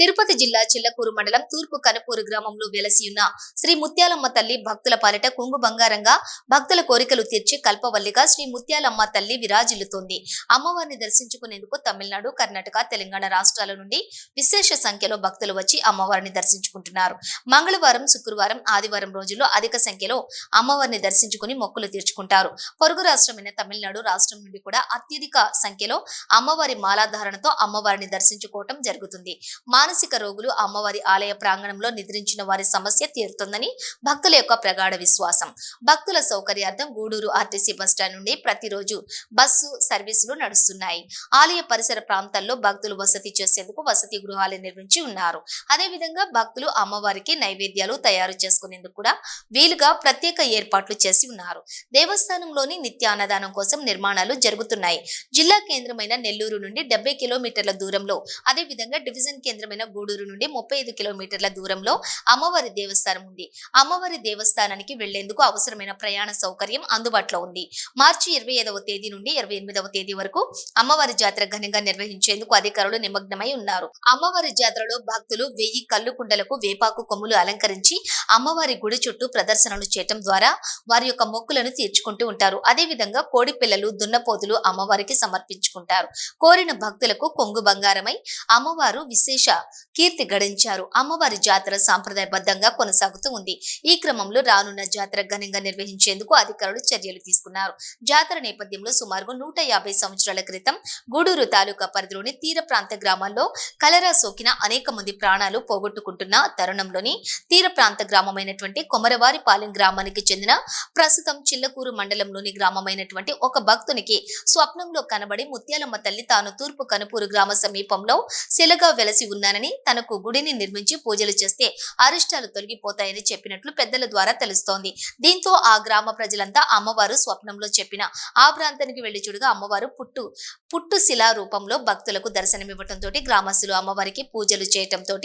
తిరుపతి జిల్లా చిల్లకూరు మండలం తూర్పు కనుపూరు గ్రామంలో వెలసి ఉన్న శ్రీ ముత్యాలమ్మ తల్లి భక్తుల పాలిట కొంగు బంగారంగా భక్తుల కోరికలు తీర్చి కల్పవల్లిగా శ్రీ ముత్యాలమ్మ తల్లి విరాజిల్లుతోంది. అమ్మవారిని దర్శించుకునేందుకు తమిళనాడు కర్ణాటక తెలంగాణ రాష్ట్రాల నుండి విశేష సంఖ్యలో భక్తులు వచ్చి అమ్మవారిని దర్శించుకుంటున్నారు. మంగళవారం శుక్రవారం ఆదివారం రోజుల్లో అధిక సంఖ్యలో అమ్మవారిని దర్శించుకుని మొక్కులు తీర్చుకుంటారు. పొరుగు రాష్ట్రమైన తమిళనాడు రాష్ట్రం నుండి కూడా అత్యధిక సంఖ్యలో అమ్మవారి మాలాధారణతో అమ్మవారిని దర్శించుకోవటం జరుగుతుంది. మానసిక రోగులు అమ్మవారి ఆలయ ప్రాంగణంలో నిద్రించిన వారి సమస్య తీరుతుందని భక్తుల యొక్క ప్రగాఢ విశ్వాసం. భక్తుల సౌకర్యార్థం గూడూరు ఆర్టీసీ బస్టాండ్ నుండి ప్రతిరోజు బస్సు సర్వీసులు నడుస్తున్నాయి. ఆలయ పరిసర ప్రాంతాల్లో భక్తులు వసతి చేసేందుకు వసతి గృహాలు నిర్మించి ఉన్నారు. అదేవిధంగా భక్తులు అమ్మవారికి నైవేద్యాలు తయారు చేసుకునేందుకు కూడా వీలుగా ప్రత్యేక ఏర్పాట్లు చేసి ఉన్నారు. దేవస్థానంలోని నిత్య అన్నదానం కోసం నిర్మాణాలు జరుగుతున్నాయి. జిల్లా కేంద్రమైన నెల్లూరు నుండి డెబ్బై కిలోమీటర్ల దూరంలో అదేవిధంగా డివిజన్ కేంద్రమైన గూడూరు నుండి ముప్పై ఐదు కిలోమీటర్ల దూరంలో అమ్మవారి దేవస్థానం ఉంది. అమ్మవారి దేవస్థానానికి వెళ్ళేందుకు అవసరమైన ప్రయాణ సౌకర్యం అందుబాటులో ఉంది. మార్చి ఇరవై ఐదవ తేదీ నుండి ఇరవై ఎనిమిదవ తేదీ వరకు అమ్మవారి జాతర ఘనంగా నిర్వహించేందుకు అధికారులు నిమగ్నమై ఉన్నారు. అమ్మవారి జాతరలో భక్తులు వెయ్యి కళ్ళు కుండలకు వేపాకు కొమ్ములు అలంకరించి అమ్మవారి గుడి చుట్టూ ప్రదర్శనలు చేయటం ద్వారా వారి యొక్క మొక్కులను తీర్చుకుంటూ ఉంటారు. అదే విధంగా కోడి పిల్లలు దున్నపోతులు అమ్మవారికి సమర్పించుకుంటారు. కోరిన భక్తులకు కొంగు బంగారమై అమ్మవారు విశేష కీర్తి గడించారు. అమ్మవారి జాతర సాంప్రదాయబద్ధంగా కొనసాగుతూ ఉంది. ఈ క్రమంలో రానున్న జాతర ఘనంగా నిర్వహించేందుకు అధికారులు చర్యలు తీసుకున్నారు. జాతర నేపథ్యంలో సుమారు నూట యాభై సంవత్సరాల క్రితం గూడూరు తాలూకా పరిధిలోని తీర ప్రాంత గ్రామాల్లో కలరా సోకిన అనేక మంది ప్రాణాలు పోగొట్టుకుంటున్న తరుణంలోని తీర ప్రాంత గ్రామమైనటువంటి కొమరవారిపాలెం గ్రామానికి చెందిన ప్రస్తుతం చిల్లకూరు మండలంలోని గ్రామమైనటువంటి ఒక భక్తునికి స్వప్నంలో కనబడి ముత్యాలమ్మ తల్లి తాను తూర్పు కనుపూరు గ్రామ సమీపంలో శిలగా వెలసి ఉన్నానని తనకు గుడిని నిర్మించి పూజలు చేస్తే అరిష్టాలు తొలగిపోతాయని చెప్పినట్లు పెద్దల ద్వారా తెలుస్తోంది. దీంతో ఆ గ్రామ ప్రజలంతా అమ్మవారు స్వప్నంలో చెప్పిన ఆ ప్రాంతానికి వెళ్ళి చూడగా అమ్మవారు పుట్టు పుట్టు శిలా రూపంలో భక్తులకు దర్శనమివ్వటంతో గ్రామస్తులు అమ్మవారికి పూజలు చేయటంతో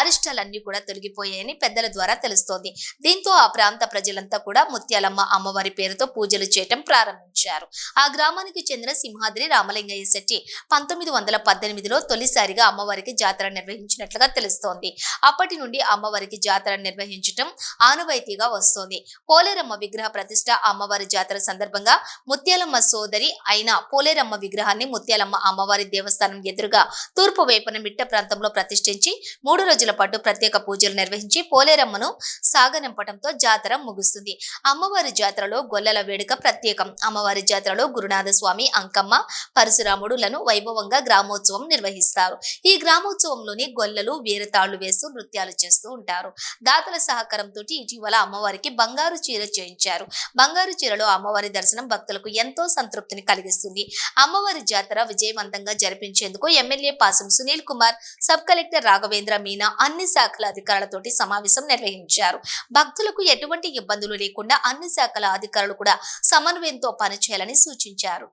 అరిష్టాలన్నీ కూడా తొలగిపోయాయని పెద్దల ద్వారా తెలుస్తోంది. దీంతో ఆ ప్రాంత ప్రజలంతా కూడా ముత్యాలమ్మ అమ్మవారి పేరుతో పూజలు చేయటం ప్రారంభించారు. ఆ గ్రామానికి చెందిన సింహాద్రి రామలింగయ్య శెట్టి పంతొమ్మిది వందల పద్దెనిమిదిలో తొలిసారిగా అమ్మవారికి జాతర నిర్వహించినట్లుగా తెలుస్తోంది. అప్పటి నుండి అమ్మవారికి జాతర నిర్వహించటం ఆనవాయితీగా వస్తోంది. పోలేరమ్మ విగ్రహ ప్రతిష్ట అమ్మవారి జాతర సందర్భంగా ముత్యాలమ్మ సోదరి అయిన పోలేరమ్మ విగ్రహాన్ని ముత్యాలమ్మ అమ్మవారి దేవస్థానం ఎదురుగా తూర్పు వైపున మిట్ట ప్రాంతంలో ప్రతిష్ఠించి మూడు రోజుల పాటు ప్రత్యేక పూజలు నిర్వహించి పోలేరమ్మను సాగనింపటంతో జాతర ముగుస్తుంది. అమ్మవారి జాతరలో గొల్లల వేడుక ప్రత్యేకం. అమ్మవారి జాతరలో గురునాథ స్వామి అంకమ్మ పరశురాముడులను వైభవంగా గ్రామోత్సవం నిర్వహిస్తారు. ఈ గ్రామోత్సవంలోని గొల్లలు వీరతాళ్ళు వేస్తూ నృత్యాలు చేస్తూ ఉంటారు. దాతల సహకారంతో ఇటీవల అమ్మవారికి బంగారు చీర చేయించారు. బంగారు చీరలో అమ్మవారి దర్శనం భక్తులకు ఎంతో సంతృప్తిని కలిగిస్తుంది. అమ్మవారి జాతర విజయవంతంగా జరిపించేందుకు MLA Pasam Sunil Kumar sub collector Raghavendra Meena అన్ని శాఖల అధికారులతోటి సమావేశం నిర్వహించారు. భక్తులకు ఎటువంటి ఇబ్బందులు లేకుండా అన్ని శాఖల అధికారులు కూడా సమన్వయంతో పనిచేయాలని సూచించారు.